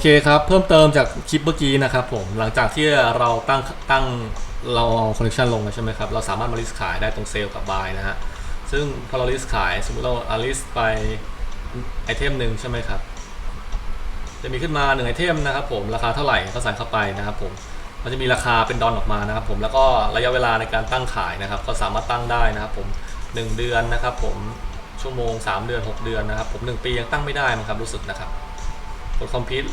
โอเคครับ เพิ่มเติมจากคลิปเมื่อกี้นะครับผมหลังจากที่เราตั้งตั้งเราเอาคอนเนคชันลงใช่ไหมครับ เราสามารถมาลิสขายได้ตรงเซลล์กับบายนะฮะซึ่งพอเราลิสขายสมมติเราอาลิสต์ไปไอเทมหนึ่งใช่ไหมครับ จะมีขึ้นมาหนึ่งไอเทมนะครับผมราคาเท่าไหร่ก็ใส่เข้าไปนะครับผมมันจะมีราคาเป็นดอลออกมานะครับผมแล้วก็ระยะเวลาในการตั้งขายนะครับ ก็สามารถตั้งได้นะครับผม 1 เดือนนะครับผมชั่วโมง 3 เดือน 6 เดือนนะครับผม1ปียังตั้งไม่ได้มั้งครับรู้สึกนะครับ กด complete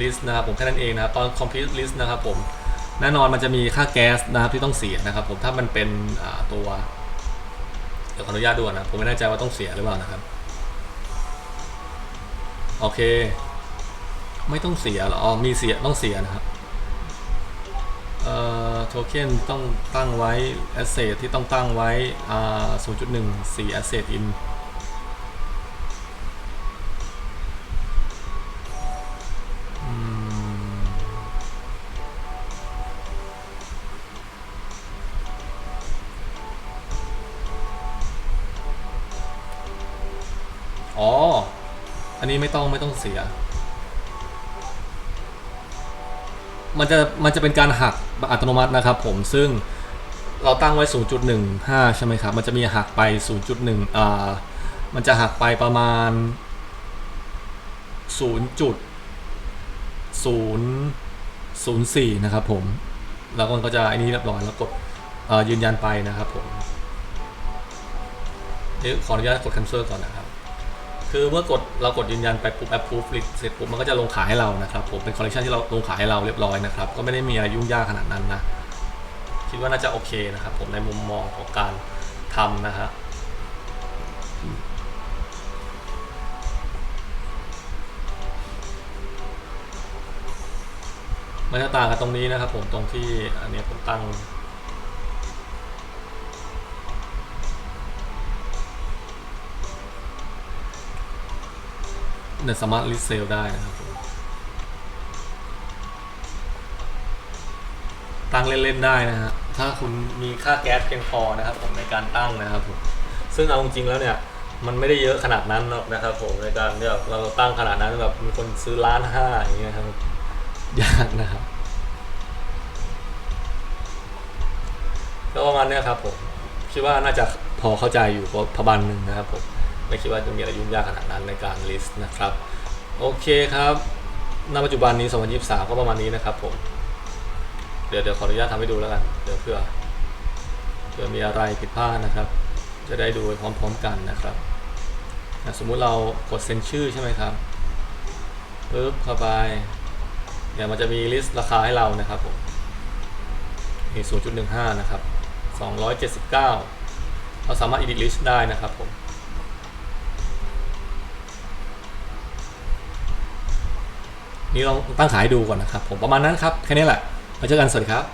list นะครับผมแค่นั้นเองนะครับตอน complete list นะครับผมแน่นอนมันจะมีค่าแก๊สนะครับที่ต้องเสียนะครับผมถ้ามันเป็นตัวเดี๋ยวขออนุญาตดูก่อนนะผมไม่แน่ใจว่าต้องเสียหรือเปล่านะครับโอเค ไม่ต้องเสียหรออ๋อมีเสียต้องเสียนะครับเอ่อโทเค็นต้องตั้งไว้ asset ที่ต้องตั้งไว้อ่า0.1 4 asset in อ๋อ อันนี้ไม่ต้องไม่ต้องเสีย มันจะมันจะเป็นการหักอัตโนมัตินะครับผมซึ่งเราตั้งไว้ 0.15 ใช่ไหมครับ มันจะมีหักไป 0.1อ่ามันจะหักไปประมาณ 0.004 นะครับผม แล้วมันก็จะไอ้นี่เรียบร้อยแล้วกดยืนยันไปนะครับผมเดี๋ยวขออนุญาตกด cancel ก่อนนะครับ คือเมื่อกดเรากดยืนยันไปปุ๊บ approve เสร็จปุ๊บมันก็จะลงขายให้เรานะครับผมเป็นคอลเลคชันที่เราลงขายให้เราเรียบร้อยนะครับก็ไม่ได้มีอะไรยุ่งยากขนาดนั้นนะคิดว่าน่าจะโอเคนะครับผมในมุมมองของการทำนะฮะมันจะต่างกันตรงนี้นะครับผมตรงที่อันนี้ผมตั้ง เนี่ยสามารถลิสเซลได้นะครับผมตั้งเล่นๆได้นะฮะถ้าคุณมีค่าแก๊สเพียงพอนะครับผมในการตั้งนะครับผมซึ่งเอาจริงๆแล้วเนี่ยมันไม่ได้เยอะขนาดนั้นหรอกนะครับผมในการที่แบบเราตั้งขนาดนั้นแบบมีคนซื้อล้านห้าอย่างเงี้ยครับยากนะครับก็ประมาณนี้ครับผมคิดว่าน่าจะพอเข้าใจอยู่พอประมาณหนึ่งนะครับผม ไม่คิดว่าจะมีอะไรยุ่งยากขนาดนั้นในการลิสต์นะครับ โอเคครับณปัจจุบันนี้ 2023 ก็ประมาณนี้นะครับผม เดี๋ยวเดี๋ยวขออนุญาตทำให้ดูแล้วกัน เดี๋ยวเพื่อเพื่อมีอะไรผิดพลาดนะครับ จะได้ดูพร้อมๆกันนะครับ สมมุติเรากดเซ็นชื่อใช่ไหมครับปึ๊บเข้าไปเดี๋ยวมันจะมีลิสต์ราคาให้เรานะครับผมมี0.15 นะครับ 279 เราสามารถ edit list ได้นะครับผม นี่ลองตั้งขายดูก่อนนะครับ ผมประมาณนั้นครับ แค่นี้แหละมาเจอกันสวัสดีครับ